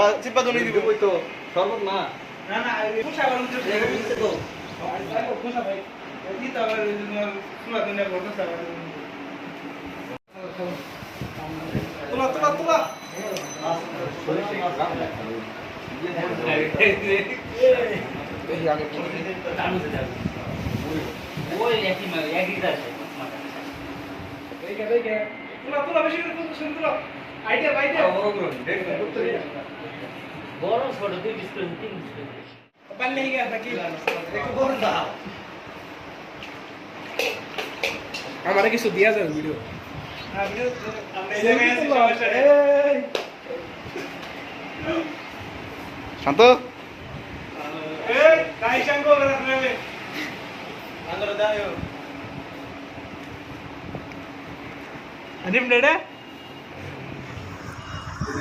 হ্যাঁ চিপা দুনি দিব ওই তো? শরবত না। না না এই মিলছে তো। পোষা ভাই এই তো আবার তোমার দুনিয়া করতে চাও তোলা তোলা তোলা। দেখে দেখে তোলা তোলা বেশি করে তোলা। শুন তোলা আইডিয়া আইডিয়া বড় ছোট দুই ডিসপ্লে তিন ডিসপ্লে একটু বড় দাও। আমারে কিছু দিয়া যাবে ভিডিও। আমরা এই জায়গায় আছি সমস্যা নেই। শান্ত। এই রাখবে দাও। নেড়ে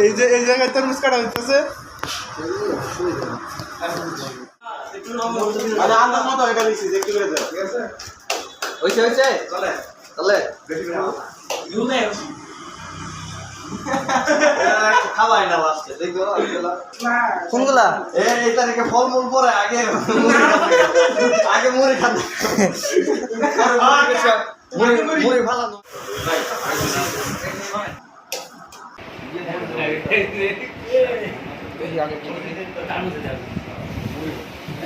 এই যে এই জায়গায় তরমুজ কাটা হইতেছে। হয়েছে হয়েছে চলে। চলে খাওয়াই না লাস্টে দেখো কোনগুলা? এই তারিখে ফল পরে আগে আগে মুড়ি খান মুড়ি মুড়ি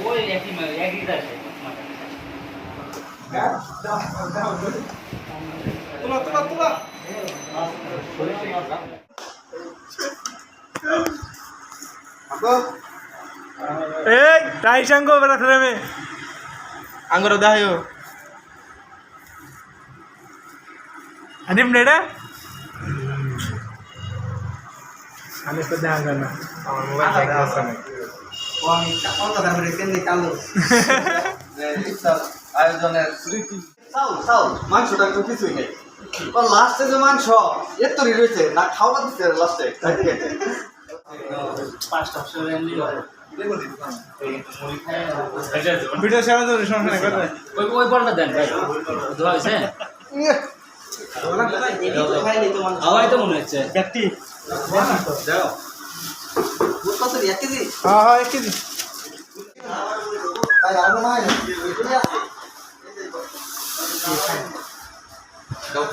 ওই একই একই আছে তোলা তোলা তোলা। এই তাই সঙ্গ বেড়া ফ্রেমে আঙ্গুর দাও అనిం నేడా అనిస్తే దాంగన్న আমার মোবাইল থেকে আসছে ও আমি কথা তারপরে কেন্দ্রে কালো ইফতার আয়োজনের স্মৃতি চাউল চাউল মাংসটা তো কিছুই নেই ও লাস্টে যে মাংস এর তরি রয়েছে না খাওয়া দিচ্ছে লাস্টে ভিডিও ছেড়ে দেবে সমস্যা নেই ওই ওই বলটা দেন ভাই। ধোয়া হয়েছে হাওয়াই তো মনে হচ্ছে। ব্যক্তি দাও। কত এক কেজি। হ্যাঁ হ্যাঁ এক কেজি। তাই আরও নাই। আছে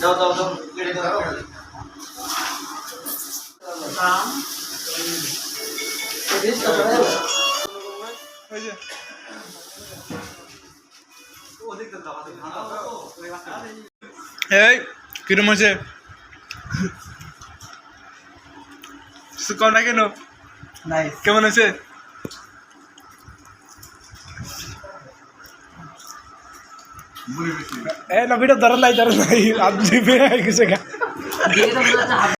দাও দাও দাও কেটে দাও এই কিরম না কেন কেমন হয়েছে? এ না ভিডিও ধরা নাই ধরা নাই আপনি